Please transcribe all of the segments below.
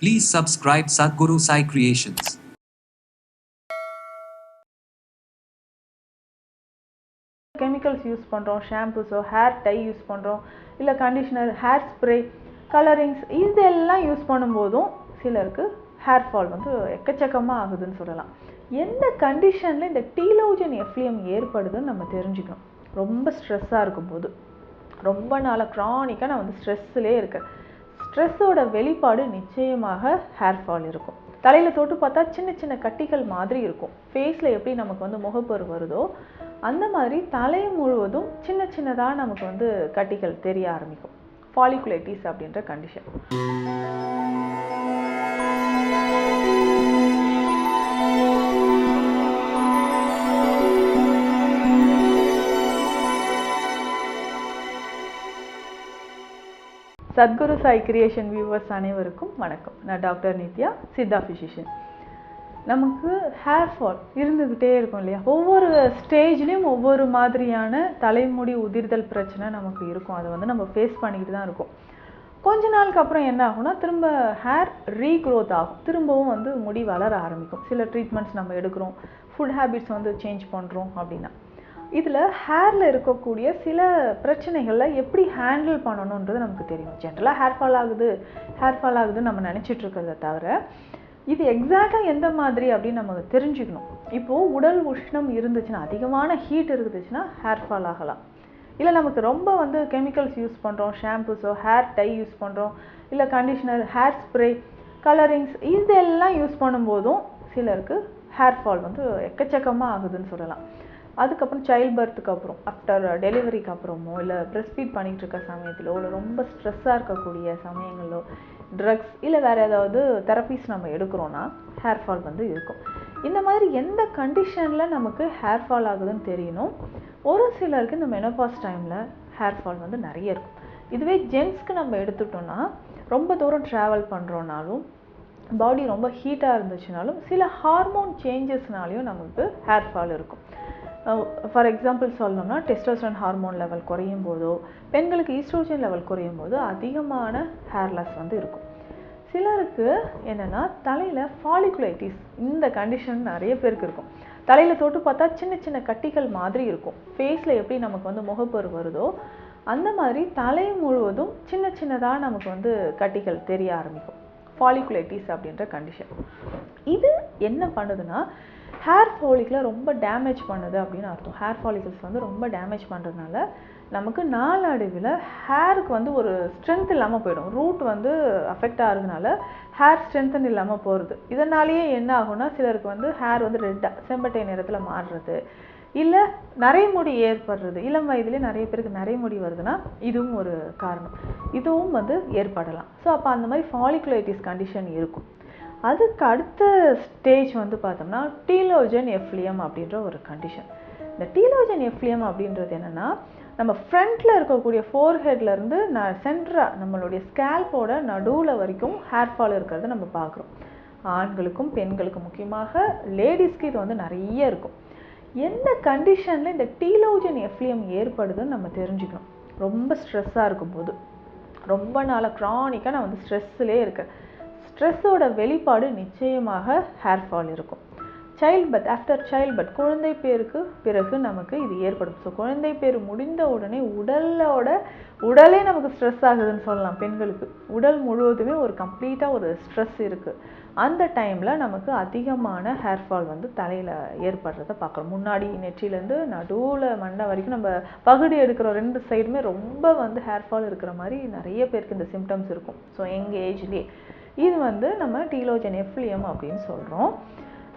Please subscribe Sadhguru Sai Creations. Chemicals use பண்ணுறோம் ஷாம்புஸோ hair dye use பண்ணுறோம் இல்லை கண்டிஷனர் ஹேர் ஸ்ப்ரே கலரிங்ஸ் இதெல்லாம் யூஸ் பண்ணும்போதும் சிலருக்கு ஹேர் ஃபால் வந்து எக்கச்சக்கமாக ஆகுதுன்னு சொல்லலாம். எந்த கண்டிஷனில் இந்த டீலோஜன் எஃப்எம் ஏற்படுதுன்னு நம்ம தெரிஞ்சுக்கணும். ரொம்ப ஸ்ட்ரெஸ்ஸாக இருக்கும்போது. ரொம்ப நாளாக க்ரானிக்காக நான் வந்து ஸ்ட்ரெஸ்ஸிலே இருக்கேன். ஸ்ட்ரெஸ்ஸோட வெளிப்பாடு நிச்சயமாக ஹேர் ஃபால் இருக்கும். தலையில் தொட்டு பார்த்தா சின்ன சின்ன கட்டிகள் மாதிரி இருக்கும். ஃபேஸில் எப்படி நமக்கு வந்து முகப்பரு வருதோ அந்த மாதிரி தலை முழுவதும் சின்ன சின்னதாக நமக்கு வந்து கட்டிகள் தெரிய ஆரம்பிக்கும். ஃபாலிகுலைட்டிஸ் அப்படின்ற condition Sadhguru Sai creation viewers அனைவருக்கும் வணக்கம். நான் டாக்டர் நித்யா சித்தா ஃபிசிஷியன் நமக்கு ஹேர் ஃபால் இருந்துக்கிட்டே இருக்கும் இல்லையா? ஒவ்வொரு ஸ்டேஜ்லேயும் ஒவ்வொரு மாதிரியான தலைமுடி உதிர்தல் பிரச்சனை நமக்கு இருக்கும். அதை வந்து நம்ம ஃபேஸ் பண்ணிக்கிட்டு தான் இருக்கும். கொஞ்ச நாளுக்கு அப்புறம் என்ன ஆகும்னா திரும்ப ஹேர் ரீக்ரோத் ஆகும். திரும்பவும் வந்து முடி வளர ஆரம்பிக்கும். சில ட்ரீட்மெண்ட்ஸ் நம்ம எடுக்கிறோம். ஃபுட் ஹேபிட்ஸ் வந்து சேஞ்ச் பண்ணுறோம் அப்படின்னா. இதில் ஹேரில் இருக்கக்கூடிய சில பிரச்சனைகளில் எப்படி ஹேண்டில் பண்ணணுன்றது நமக்கு தெரியும். ஜென்ரலாக ஹேர் ஃபால் ஆகுது ஹேர் ஃபால் ஆகுதுன்னு நம்ம நினச்சிட்ருக்கிறத தவிர இது எக்ஸாக்டாக எந்த மாதிரி அப்படின்னு நம்ம தெரிஞ்சுக்கணும். இப்போது உடல் உஷ்ணம் இருந்துச்சுன்னா அதிகமான ஹீட் இருந்துச்சுன்னா ஹேர் ஃபால் ஆகலாம். இல்லை நமக்கு ரொம்ப வந்து கெமிக்கல்ஸ் யூஸ் பண்ணுறோம் ஷாம்புஸோ ஹேர் டை யூஸ் பண்ணுறோம் இல்லை கண்டிஷனர் ஹேர் ஸ்ப்ரே கலரிங்ஸ் இதெல்லாம் யூஸ் பண்ணும்போதும் சிலருக்கு ஹேர் ஃபால் வந்து எக்கச்சக்கமாக ஆகுதுன்னு சொல்லலாம். அதுக்கப்புறம் சைல்ட் பர்த்துக்கு அப்புறம் ஆஃப்டர் டெலிவரிக்கு அப்புறமோ இல்லை ப்ரெஸ்ட் ஃபீட் பண்ணிகிட்டு இருக்க சமயத்திலோ இல்லை ரொம்ப ஸ்ட்ரெஸ்ஸாக இருக்கக்கூடிய சமயங்களோ ட்ரக்ஸ் இல்லை வேறு ஏதாவது தெரப்பீஸ் நம்ம எடுக்கிறோன்னா ஹேர் ஃபால் வந்து இருக்கும். இந்த மாதிரி எந்த கண்டிஷனில் நமக்கு ஹேர் ஃபால் ஆகுதுன்னு தெரியணும்? ஒரு சிலருக்கு இந்த மெனோபாஸ் டைமில் ஹேர் ஃபால் வந்து நிறைய இருக்கும். இதுவே ஜென்ஸ்க்கு நம்ம எடுத்துட்டோன்னா ரொம்ப தூரம் ட்ராவல் பண்ணுறோனாலும் பாடி ரொம்ப ஹீட்டாக இருந்துச்சுனாலும் சில ஹார்மோன் சேஞ்சஸ்னாலையும் நமக்கு ஹேர் ஃபால் இருக்கும். ஃபார் எக்ஸாம்பிள் சொல்லணும்னா டெஸ்டோஸ்டரான் ஹார்மோன் லெவல் குறையும் போதோ பெண்களுக்கு ஈஸ்ட்ரோஜன் லெவல் குறையும் போது அதிகமான ஹேர் லாஸ் வந்து இருக்கும். சிலருக்கு என்னென்னா தலையில் ஃபாலிகுலைட்டிஸ் இந்த கண்டிஷன் நிறைய பேருக்கு இருக்கும். தலையில் தொட்டு பார்த்தா சின்ன சின்ன கட்டிகள் மாதிரி இருக்கும். ஃபேஸில் எப்படி நமக்கு வந்து முகப்பரு வருதோ அந்த மாதிரி தலை முழுவதும் சின்ன சின்னதாக நமக்கு வந்து கட்டிகள் தெரிய ஆரம்பிக்கும். ஃபாலிகுலைட்டிஸ் அப்படின்ற கண்டிஷன் இது என்ன பண்ணுதுன்னா ஹேர் ஃபாலிக்கில் ரொம்ப டேமேஜ் பண்ணுது அப்படின்னு அர்த்தம். ஹேர் ஃபாலிகல்ஸ் வந்து ரொம்ப டேமேஜ் பண்ணுறதுனால நமக்கு நாளடைவில் ஹேருக்கு வந்து ஒரு ஸ்ட்ரென்த் இல்லாமல் போயிடும். ரூட் வந்து அஃபெக்ட் ஆகிறதுனால ஹேர் ஸ்ட்ரென்த்தன் இல்லாமல் போகிறது இதனாலேயே என்ன ஆகும்னா சிலருக்கு வந்து ஹேர் வந்து ரெட்டாக செம்பட்டை நிறத்தில் மாறுறது. இல்லை நரைமுடி ஏற்படுறது. இளம் வயதிலே நிறைய பேருக்கு நரைமுடி வருதுன்னா இதுவும் ஒரு காரணம். இதுவும் வந்து ஏற்படலாம். ஸோ அப்போ அந்த மாதிரி ஃபாலிகுலைட்டிஸ் கண்டிஷன் இருக்கும். அதுக்கு அடுத்த ஸ்டேஜ் வந்து பார்த்தோம்னா டீலோஜன் எஃப்லியம் அப்படின்ற ஒரு கண்டிஷன் இந்த டீலோஜன் எஃப்லியம் அப்படின்றது என்னென்னா நம்ம ஃப்ரண்ட்டில் இருக்கக்கூடிய ஃபோர்ஹெட்லேருந்து நான் சென்ட்ராக நம்மளுடைய ஸ்கேல்போட நடுவில் வரைக்கும் ஹேர் ஃபால் இருக்கிறத நம்ம பார்க்குறோம். ஆண்களுக்கும் பெண்களுக்கும் முக்கியமாக லேடிஸ்க்கு இது வந்து நிறைய இருக்கும். எந்த கண்டிஷனில் இந்த டீலோஜன் எஃப்லியம் ஏற்படுதுன்னு நம்ம தெரிஞ்சுக்கணும். ரொம்ப ஸ்ட்ரெஸ்ஸாக இருக்கும்போது. ரொம்ப நாளாக க்ரானிக்காக நான் வந்து ஸ்ட்ரெஸ்ஸிலே இருக்கேன். ஸ்ட்ரெஸ்ஸோட வெளிப்பாடு நிச்சயமாக ஹேர் ஃபால் இருக்கும். Child birth after child birth குழந்தை பேருக்கு பிறகு நமக்கு இது ஏற்படும். ஸோ குழந்தை பேர் முடிந்த உடனே உடலோட உடலே நமக்கு ஸ்ட்ரெஸ் ஆகுதுன்னு சொல்லலாம் பெண்களுக்கு. உடல் முழுவதுமே ஒரு கம்ப்ளீட்டாக ஒரு ஸ்ட்ரெஸ் இருக்குது அந்த டைமில் நமக்கு அதிகமான ஹேர் ஃபால் வந்து தலையில் ஏற்படுறத பார்க்குறோம். முன்னாடி நெற்றிலேருந்து நடுவில் மண்டை வரைக்கும் நம்ம பகுடி எடுக்கிற ரெண்டு சைடுமே ரொம்ப வந்து ஹேர் ஃபால் இருக்கிற மாதிரி நிறைய பேருக்கு இந்த சிம்டம்ஸ் இருக்கும். ஸோ எங்கள் ஏஜ்லேயே இது வந்து நம்ம டீலோஜன் எஃப்லியம் அப்படின்னு சொல்கிறோம்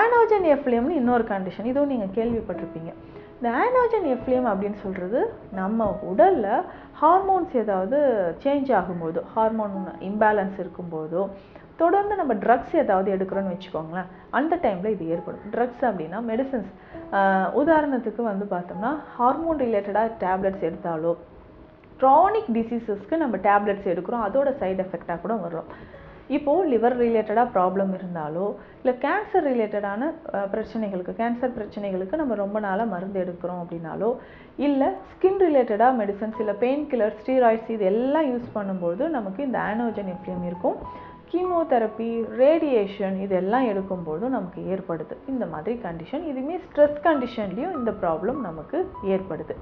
ஆனோஜன் எஃப்லியம்னு இன்னொரு கண்டிஷன் இதுவும் நீங்கள் கேள்விப்பட்டிருப்பீங்க. இந்த ஆனோஜன் எஃப்லியம் அப்படின்னு சொல்கிறது நம்ம உடலில் ஹார்மோன்ஸ் ஏதாவது சேஞ்ச் ஆகும்போது ஹார்மோன் இம்பேலன்ஸ் இருக்கும்போதோ தொடர்ந்து நம்ம ட்ரக்ஸ் ஏதாவது எடுக்கிறோன்னு வச்சுக்கோங்களேன் அந்த டைமில் இது ஏற்படும். ட்ரக்ஸ் அப்படின்னா மெடிசன்ஸ் உதாரணத்துக்கு வந்து பார்த்தோம்னா ஹார்மோன் ரிலேட்டடாக டேப்லெட்ஸ் எடுத்தாலோ க்ரானிக் டிசீசஸ்க்கு நம்ம டேப்லெட்ஸ் எடுக்கிறோம் அதோட சைடு எஃபெக்டாக கூட வரும். இப்போது லிவர் ரிலேட்டடாக ப்ராப்ளம் இருந்தாலோ இல்லை கேன்சர் ரிலேட்டடான பிரச்சனைகளுக்கு கேன்சர் பிரச்சனைகளுக்கு நம்ம ரொம்ப நாளாக மருந்து எடுக்கிறோம் அப்படின்னாலோ இல்லை ஸ்கின் ரிலேட்டடாக மெடிசன்ஸ் இல்லை பெயின் கில்லர் ஸ்டீராய்ட்ஸ் இது எல்லாம் யூஸ் பண்ணும்போது நமக்கு இந்த ஆனோஜன் எஃப்லியம் இருக்கும். கீமோதெரப்பி ரேடியேஷன் இதெல்லாம் எடுக்கும்போதும் நமக்கு ஏற்படுது. இந்த மாதிரி கண்டிஷன் இதுவுமே ஸ்ட்ரெஸ் கண்டிஷன்லேயும் இந்த ப்ராப்ளம் நமக்கு ஏற்படுது.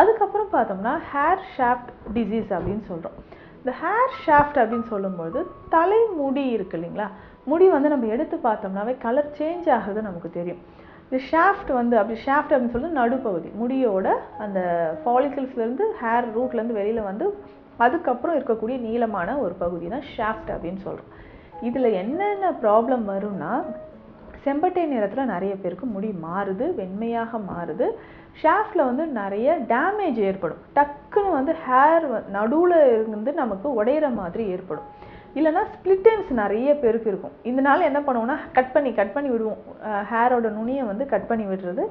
அதுக்கப்புறம் பார்த்தோம்னா ஹேர் ஷாஃப்ட் டிசீஸ் அப்படின்னு சொல்கிறோம் இந்த ஹேர் ஷாஃப்ட் அப்படின்னு சொல்லும்போது தலைமுடி இருக்கு இல்லைங்களா? முடி வந்து நம்ம எடுத்து பார்த்தோம்னாவே கலர் சேஞ்ச் ஆகுது நமக்கு தெரியும். இந்த ஷாஃப்ட் வந்து அப்படி ஷாஃப்ட் அப்படின்னு சொல்லி நடுப்பகுதி. முடியோட அந்த ஃபாலிக்கல்ஸ்லேருந்து ஹேர் ரூட்லேருந்து வெளியில் வந்து அதுக்கப்புறம் இருக்கக்கூடிய நீளமான ஒரு பகுதி தான் ஷாஃப்ட் அப்படின்னு சொல்கிறோம் இதில் என்னென்ன ப்ராப்ளம் வரும்னா செம்பட்டை நிறத்தில் நிறைய பேருக்கு முடி மாறுது வெண்மையாக மாறுது. ஷாஃப்டில் வந்து நிறைய டேமேஜ் ஏற்படும். டக்குன்னு வந்து ஹேர் நடுவில் இருந்து நமக்கு உடையிற மாதிரி ஏற்படும். இல்லைன்னா ஸ்ப்ளிட்டன்ஸ் நிறைய பேருக்கு இருக்கும். இதனால என்ன பண்ணுவோம்னா கட் பண்ணி கட் பண்ணி விடுவோம். ஹேரோட நுனியை வந்து கட் பண்ணி விடுறது.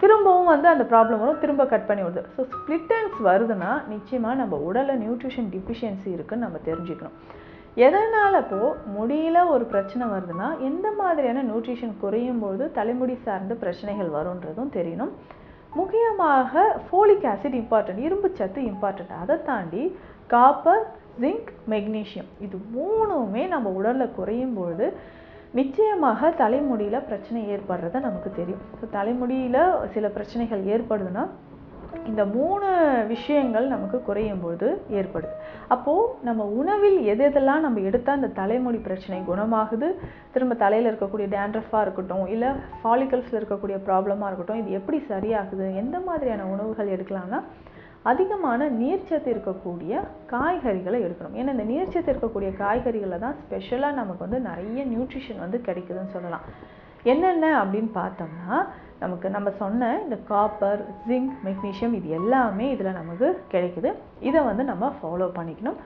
திரும்பவும் வந்து அந்த ப்ராப்ளம் வரும். திரும்ப கட் பண்ணி விடுது ஸோ ஸ்ப்ளிட்டன்ஸ் வருதுன்னா நிச்சயமாக நம்ம உடலில் நியூட்ரிஷன் டிஃபிஷியன்சி இருக்குன்னு நம்ம தெரிஞ்சுக்கணும். எதனால் இப்போது முடியல ஒரு பிரச்சனை வருதுன்னா எந்த மாதிரியான நியூட்ரிஷன் குறையும் போது தலைமுடி சார்ந்த பிரச்சனைகள் வரும்ன்றதும் தெரியணும். முக்கியமாக ஃபோலிக் ஆசிட் இம்பார்ட்டன்ட் இரும்பு சத்து இம்பார்ட்டன்ட் அதை தாண்டி காப்பர் ஜிங்க் மெக்னீஷியம் இது மூணுமே நம்ம உடலில் குறையும் பொழுது நிச்சயமாக தலைமுடியில் பிரச்சனை ஏற்படுறத நமக்கு தெரியும். ஸோ தலைமுடியில் சில பிரச்சனைகள் ஏற்படுதுன்னா இந்த மூணு விஷயங்கள் நமக்கு குறையும் போது ஏற்படுது. அப்போது நம்ம உணவில் எது எதெல்லாம் நம்ம எடுத்தால் இந்த தலைமுடி பிரச்சனை குணமாகுது? திரும்ப தலையில் இருக்கக்கூடிய டேண்ட்ரஃபாக இருக்கட்டும் இல்லை ஃபாலிக்கல்ஸில் இருக்கக்கூடிய ப்ராப்ளமாக இருக்கட்டும் இது எப்படி சரியாகுது? எந்த மாதிரியான உணவுகள் எடுக்கலாம்னா அதிகமான நீர்ச்சத்து இருக்கக்கூடிய காய்கறிகளை எடுக்கணும். ஏன்னா இந்த நீர்ச்சத்து இருக்கக்கூடிய காய்கறிகளில் தான் ஸ்பெஷலாக நமக்கு வந்து நிறைய நியூட்ரிஷன் வந்து கிடைக்குதுன்னு சொல்லலாம். என்னென்ன அப்படின்னு பார்த்தோம்னா நமக்கு நம்ம சொன்ன இந்த காப்பர் ஜிங்க் மெக்னீஷியம் இது எல்லாமே இதில் நமக்கு கிடைக்குது. இதை வந்து நம்ம ஃபாலோ பண்ணிக்கணும்.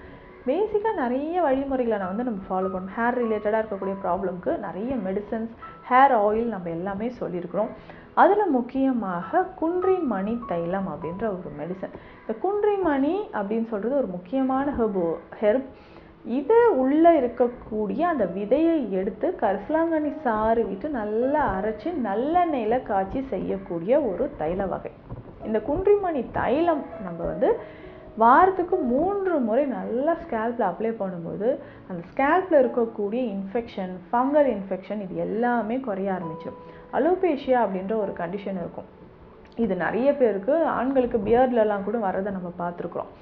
பேசிக்காக நிறைய வழிமுறைகளை நான் வந்து நம்ம ஃபாலோ பண்ணணும். ஹேர் ரிலேட்டடாக இருக்கக்கூடிய ப்ராப்ளம்க்கு நிறைய மெடிசன்ஸ் ஹேர் ஆயில் நம்ம எல்லாமே சொல்லியிருக்கிறோம். அதில் முக்கியமாக குன்றி மணி தைலம் அப்படின்ற ஒரு மெடிசன் இந்த குன்றி மணி அப்படின்னு சொல்கிறது ஒரு முக்கியமான ஹெர்போ ஹெர்ப் இதை உள்ளே இருக்கக்கூடிய அந்த விதையை எடுத்து கரிசலாங்கண்ணி சாறு விட்டு நல்லா அரைச்சி நல்லெண்ணெயில் காய்ச்சி செய்யக்கூடிய ஒரு தைல வகை. இந்த குன்றிமணி தைலம் நம்ம வந்து வாரத்துக்கு மூன்று முறை நல்லா ஸ்கேல்பில் அப்ளை பண்ணும்போது அந்த ஸ்கேல்பில் இருக்கக்கூடிய இன்ஃபெக்ஷன் ஃபங்கல் இன்ஃபெக்ஷன் இது எல்லாமே குறைய ஆரம்பிச்சிடும் அலோபேஷியா அப்படின்ற ஒரு கண்டிஷன் இருக்கும். இது நிறைய பேருக்கு ஆண்களுக்கு பியர்ட்லலாம் கூட வரதை நம்ம பார்த்துருக்குறோம்.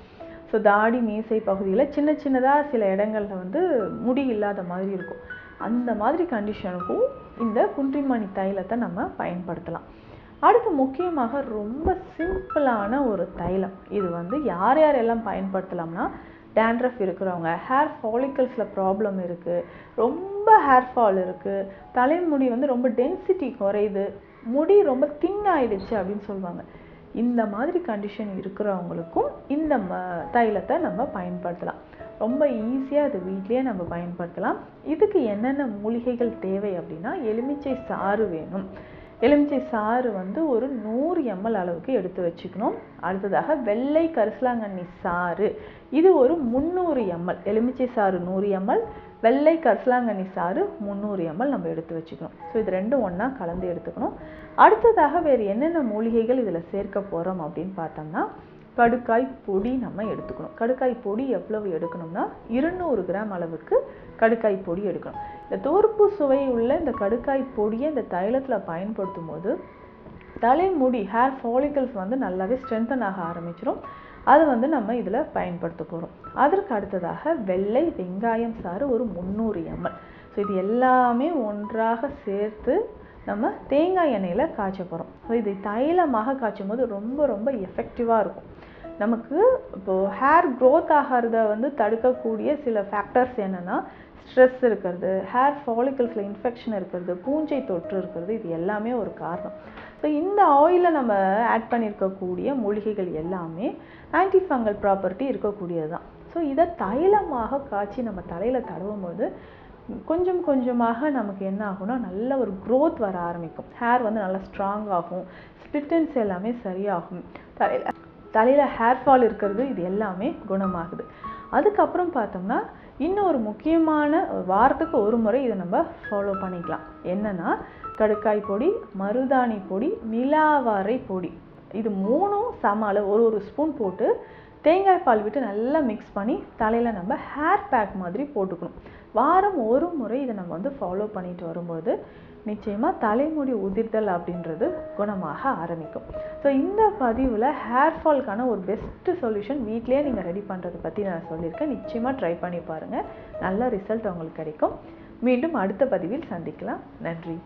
ஸோ தாடி மீசை பகுதியில் சின்ன சின்னதாக சில இடங்கள்ல வந்து முடி இல்லாத மாதிரி இருக்கும். அந்த மாதிரி கண்டிஷனுக்கும் இந்த குன்றிமணி தைலத்தை நம்ம பயன்படுத்தலாம். அடுத்து முக்கியமாக ரொம்ப சிம்பிளான ஒரு தைலம். இது வந்து யார் யாரெல்லாம் பயன்படுத்தலாம்னா டேண்ட்ரஃப் இருக்கிறவங்க ஹேர் ஃபாலிக்கல்ஸில் ப்ராப்ளம் இருக்குது ரொம்ப ஹேர் ஃபால் இருக்குது தலைமுடி வந்து ரொம்ப டென்சிட்டி குறையுது முடி ரொம்ப தின் ஆயிடுச்சு அப்படின்னு சொல்லுவாங்க. இந்த மாதிரி கண்டிஷன் இருக்கிறவங்களுக்கும் இந்த ம தைலத்தை நம்ம பயன்படுத்தலாம். ரொம்ப ஈஸியாக அது வீட்லேயே நம்ம பயன்படுத்தலாம். இதுக்கு என்னென்ன மூலிகைகள் தேவை அப்படின்னா எலுமிச்சை சாறு வேணும். எலுமிச்சை சாறு வந்து ஒரு நூறு எம்எல் அளவுக்கு எடுத்து வச்சுக்கணும். அடுத்ததாக வெள்ளை கரிசலாங்கண்ணி சாறு. இது ஒரு முந்நூறு எம்எல். எலுமிச்சை சாறு நூறு எம்எல். வெள்ளை கரிசலாங்கண்ணி சாறு முந்நூறு எம்எல் நம்ம எடுத்து வச்சுக்கணும். ஸோ இது ரெண்டும் ஒன்றா கலந்து எடுத்துக்கணும். அடுத்ததாக வேறு என்னென்ன மூலிகைகள் இதில் சேர்க்க போகிறோம் அப்படின்னு பார்த்தோம்னா கடுக்காய் பொடி நம்ம எடுத்துக்கணும். கடுக்காய் பொடி எவ்வளவு எடுக்கணும்னா இருநூறு கிராம் அளவுக்கு கடுக்காய் பொடி எடுக்கணும். இந்த தோர்ப்பு சுவை உள்ள இந்த கடுக்காய் பொடியை இந்த தைலத்தில் பயன்படுத்தும் போது தலைமுடி ஹேர் ஃபாலிகல்ஸ் வந்து நல்லாவே ஸ்ட்ரென்தன் ஆக ஆரம்பிச்சிடும் அது வந்து நம்ம இதில் பயன்படுத்த போகிறோம் அதற்கு அடுத்ததாக வெள்ளை வெங்காயம் சாறு ஒரு முந்நூறு எம்எல். ஸோ இது எல்லாமே ஒன்றாக சேர்த்து நம்ம தேங்காய் எண்ணெயில் காய்ச்ச போகிறோம் ஸோ இது தைலமாக காய்ச்சும் போது ரொம்ப ரொம்ப எஃபெக்டிவாக இருக்கும். நமக்கு இப்போது ஹேர் க்ரோத் ஆகிறத வந்து தடுக்கக்கூடிய சில ஃபேக்டர்ஸ் என்னென்னா ஸ்ட்ரெஸ் இருக்கிறது ஹேர் ஃபாலிக்கல்ஸில் இன்ஃபெக்ஷன் இருக்கிறது பூஞ்சை தொற்று இருக்கிறது இது எல்லாமே ஒரு காரணம். ஸோ இந்த ஆயிலில் நம்ம ஆட் பண்ணியிருக்கக்கூடிய மூலிகைகள் எல்லாமே ஆன்டிஃபங்கல் ப்ராப்பர்ட்டி இருக்கக்கூடியது தான் ஸோ இதை தைலமாக காய்ச்சி நம்ம தலையில் தடவும் போது கொஞ்சம் கொஞ்சமாக நமக்கு என்ன ஆகும்னா நல்ல ஒரு க்ரோத் வர ஆரம்பிக்கும். ஹேர் வந்து நல்லா ஸ்ட்ராங் ஆகும். ஸ்பிட்டன்ஸ் எல்லாமே சரியாகும். தலையில் தலையில் ஹேர் ஃபால் இருக்கிறது இது எல்லாமே குணமாகுது. அதுக்கப்புறம் பார்த்தோம்னா இன்னும் ஒரு முக்கியமான வாரத்துக்கு ஒரு முறை இதை நம்ம ஃபாலோ பண்ணிக்கலாம். என்னென்னா கடுக்காய் பொடி மருதாணி பொடி மிலாவாரை பொடி. இது மூணும் சம அளவு ஒரு ஒரு ஸ்பூன் போட்டு தேங்காய் பால் விட்டு நல்லா மிக்ஸ் பண்ணி தலையில் நம்ம ஹேர் பேக் மாதிரி போட்டுக்கணும். வாரம் ஒரு முறை இதை நம்ம வந்து ஃபாலோ பண்ணிட்டு வரும்போது நிச்சயமாக தலைமுடி உதிர்தல் அப்படின்றது குணமாக ஆரம்பிக்கும். ஸோ இந்த பதிவில் ஹேர் ஃபால்க்கான ஒரு பெஸ்ட்டு சொல்யூஷன் வீட்லேயே நீங்கள் ரெடி பண்ணுறதை பற்றி நான் சொல்லியிருக்கேன். நிச்சயமாக ட்ரை பண்ணி பாருங்கள் நல்ல ரிசல்ட் உங்களுக்கு கிடைக்கும். மீண்டும் அடுத்த பதிவில் சந்திக்கலாம். நன்றி.